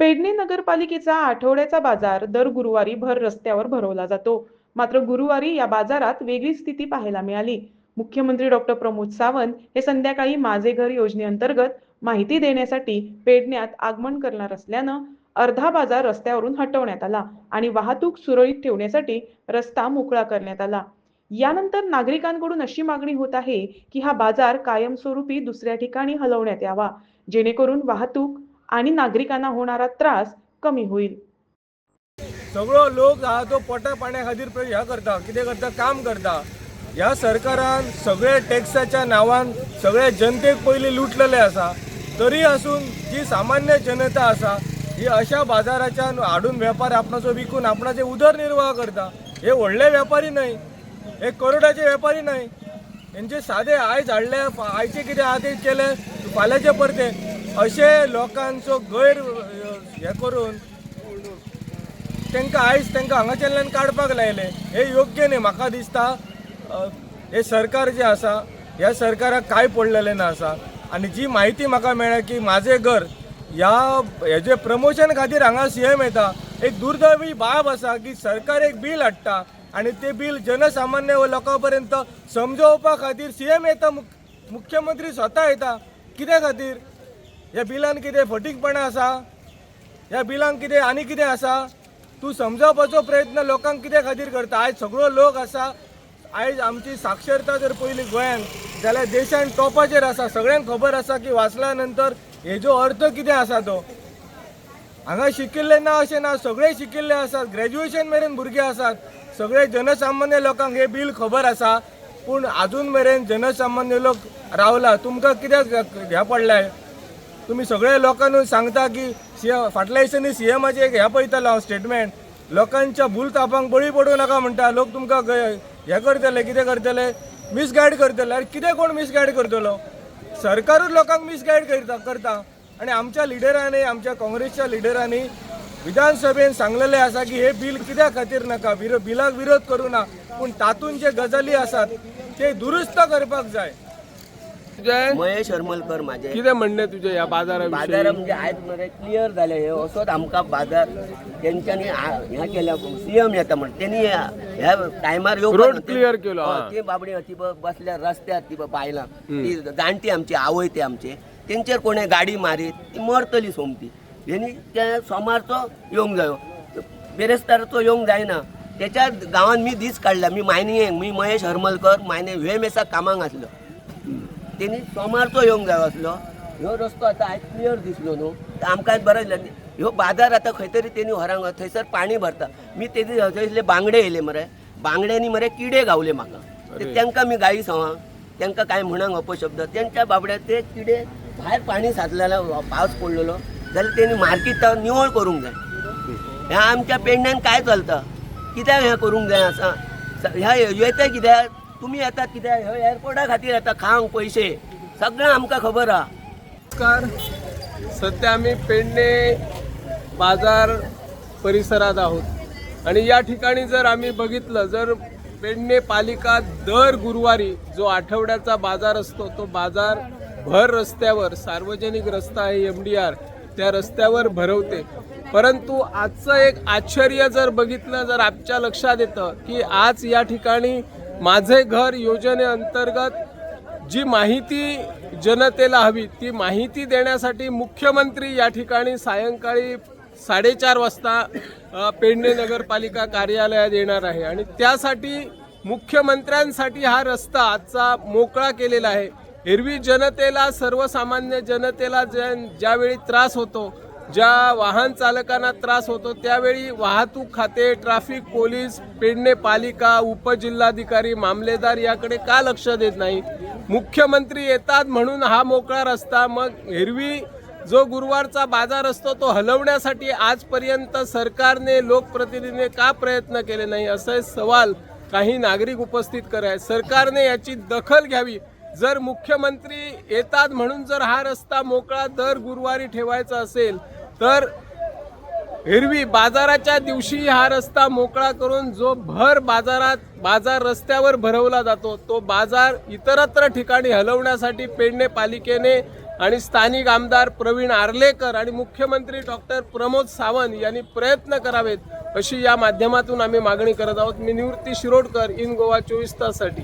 पेडणे नगरपालिकेचा आठवड्याचा बाजार दर गुरुवारी भर रस्त्यावर भरवला जातो. मात्र गुरुवारी या बाजारात वेगळी स्थिती पाहायला मिळाली. मुख्यमंत्री डॉक्टर प्रमोद सावंत हे संध्याकाळी माझे घर योजनेअंतर्गत माहिती देण्यासाठी पेडण्यात आगमन करणार असल्यानं अर्धा बाजार रस्त्यावरून हटवण्यात आला आणि वाहतूक सुरळीत ठेवण्यासाठी रस्ता मोकळा करण्यात आला. यानंतर नागरिकांकडून अशी मागणी होत आहे की हा बाजार कायमस्वरूपी दुसऱ्या ठिकाणी हलवण्यात यावा. जेणेकरून वाहतूक आणि नागरिकांना होणारा त्रास कमी होईल. सगळो लोक हा तो पोटा पाण्या खातीर प्र- ह्या करता कितें करता? काम करता. ह्या सरकारान सगळे टॅक्साच्या नांवान सगळे जनतेक पयलीं लुटलेले आसा तरी आसून जी सामान्य जनता आसा ही अशा बाजाराच्यान हाडून वेपार आपणाचो विकून आपणाचे उदरनिर्वाह करता. हे व्हडले वेपारी न्हय हे करोडाचे वेपारी न्हय. यांचे साधे आयज हाडले आयचे कितें आहा ते केले फाल्यांचे परते. अशे लोकांचो गैर हे करून तांकां आयज तांकां हांगाच्यानल्यान काडपाक लायले. हे योग्य न्ही म्हाका दिसता. हे सरकार जे आसा ह्या सरकाराक कांय पडलेलें ना आसा. आनी जी म्हायती म्हाका मेळ्ळ्या की माझे घर ह्या हेजे प्रमोशन खातीर हांगा सी एम येता एक दुर्दैवी बाब आसा की सरकार एक बील हाडटा आनी ते बील जनसामान्य लोकां पर्यंत समजोवपा खातीर सी एम येता मुख्यमंत्री स्वता येता. कित्या खातीर? ह्या बिलान कितें फटीकपणां आसा? ह्या बिलान कितें आनी कितें आसा? तूं समजावपाचो प्रयत्न लोकांक कित्या खातीर करता? आयज सगळो लोक आसा. आयज आमची साक्षरता जर पयली गोंयांत जाल्यार देशान टॉपाचेर आसा. सगळ्यांक खबर आसा की वाचल्या नंतर हेजो अर्थ कितें आसा तो? हांगा शिकिल्ले ना अशें ना. सगळे शिकिल्ले आसात. ग्रॅज्युएशन मेरेन भुरगे आसात. सगळे जनसामान्य लोकांक हे बील खबर आसा. पूण आजून मेरेन जनसामान्य लोक रावला. तुमकां कित्याक ह्या पडलाय? तुम्ही सगळे लोकांना सांगता की सीएम फाटल्या दिसांनी सीएमाचे एक हे पळयतालो हांव स्टेटमेंट लोकांच्या भूल तापांक बळी पडूं नाका म्हणटा लोक तुमकां हे करतले कितें करतले? मिसगायड करतले. आनी कितें कोण मिसगायड करतलो? सरकारूच लोकांक मिसगायड करता करता. आनी आमच्या लिडरांनी आमच्या काँग्रेसच्या लिडरांनी विधानसभेन सांगलेले आसा की हे बिल कित्या खातीर नाका? विरो बिलाक विरोध करूं ना. पूण तातूंत जे गजाली आसात ते दुरुस्त करपाक जाय. तुझे महेश हरमलकर माझे. कितें म्हणणें तुजें ह्या बाजारा बाजार विशीं म्हणजे आयज मरे क्लियर जाले हे. असोच आमकां बाजार तेंच्यांनी आ- हें केल्या सीएम येता म्हण. तेणी ह्या टायमार रोड. ते- clear केलो, हय, हा. ती बाबडी ती ब- बसल्या रस्त्यार ती ब- बायलां ती जाणटी आमची आवय ते आमचे. तेंचेर कोणें गाडी मारीत ती मरतली सोमती. हेणी त्या सोमारचो येवंक जायो. बेरेस्ताराचो येवंक जायना तेच्या गांवांत मी दीस काडला मी मायनिंगेक मी महेश हरमलकर मायने वेमेसाक कामाक आसलो तेणी सोमारचो येवंक जाय आसलो ह्यो रस्तो आतां आयज क्लियर दिसलो न्हू. तर आमकां आयज बरें दिसलें ह्यो बाजार आतां खंय तरी तेणी व्हरांक थंयसर पाणी भरता. मी तेदी थंयसले बांगडे येयले मरे. बांगड्यांनी मरे किडे गावले म्हाका. ते तांकां मी गाई सवां. तांकां कांय म्हणांक अपशब्द. तेंच्या बाबड्या ते किडे भायर पाणी साचलेलो पावस पडलेलो. जाल्यार तेणी मार्केट निवळ करूंक जाय. ह्या आमच्या पेडण्यान काय चलता? कित्याक हें करूंक जाय आसा ह्या येता कित्याक? तुम्ही येतात कित्याक ह्यो एअरपोर्टा खातीर येता खांग पयशे सगळें आमकां खबर आहा नमस्कार. सध्या आम्ही पेडणे बाजार परिसरात आहोत. आणि या ठिकाणी जर आम्ही बघितलं जर पेडणे पालिका दर गुरुवारी जो आठवड्याचा बाजार असतो तो बाजार भर रस्त्यावर सार्वजनिक रस्ता आहे एम डी आर त्या रस्त्यावर भरवते. परंतु आजचं एक आश्चर्य जर बघितलं जर आमच्या लक्षात येतं की आज या ठिकाणी माझे घर योजनेअंतर्गत जी माहिती जनतेला हवी ती माहिती देण्यासाठी मुख्यमंत्री या ठिकाणी सायंकाळी साडेचार वाजता पेडणे नगरपालिका कार्यालयात येणार आहे. आणि त्यासाठी मुख्यमंत्र्यांसाठी हा रस्ता आजचा मोकळा केलेला आहे. एरवी जनतेला सर्वसामान्य जनतेला ज्या ज्यावेळी त्रास होतो ज्या वाहन चालकांना त्रास होतो त्यावेळी वाहतूक खाते ट्रॅफिक पोलीस पेडणे पालिका उपजिल्हाधिकारी मामलेदार याकडे का लक्ष देत नाही? मुख्यमंत्री येतात म्हणून हा मोकळा रस्ता मग हिरवी जो गुरुवारचा बाजार असतो तो हलवण्यासाठी आजपर्यंत सरकारने लोकप्रतिनिधीने का प्रयत्न केले नाही? असे सवाल काही नागरिक उपस्थित कराय सरकारने याची दखल घ्यावी. जर मुख्यमंत्री येतात म्हणून जर हा रस्ता मोकळा दर गुरुवारी ठेवायचा असेल तर एरवी बाजाराच्या दिवशी हा रस्ता मोकळा करून जो भर बाजारात बाजार रस्त्यावर भरवला जातो तो बाजार इतरत्र ठिकाणी हलवण्यासाठी पेडणे पालिकेने आणि स्थानिक आमदार प्रवीण आर्लेकर आणि मुख्यमंत्री डॉक्टर प्रमोद सावंत यांनी प्रयत्न करावेत अशी या माध्यमातून आम्ही मागणी करत आहोत. मी निवृत्ती शिरोडकर इन गोवा चोवीस ताससाठी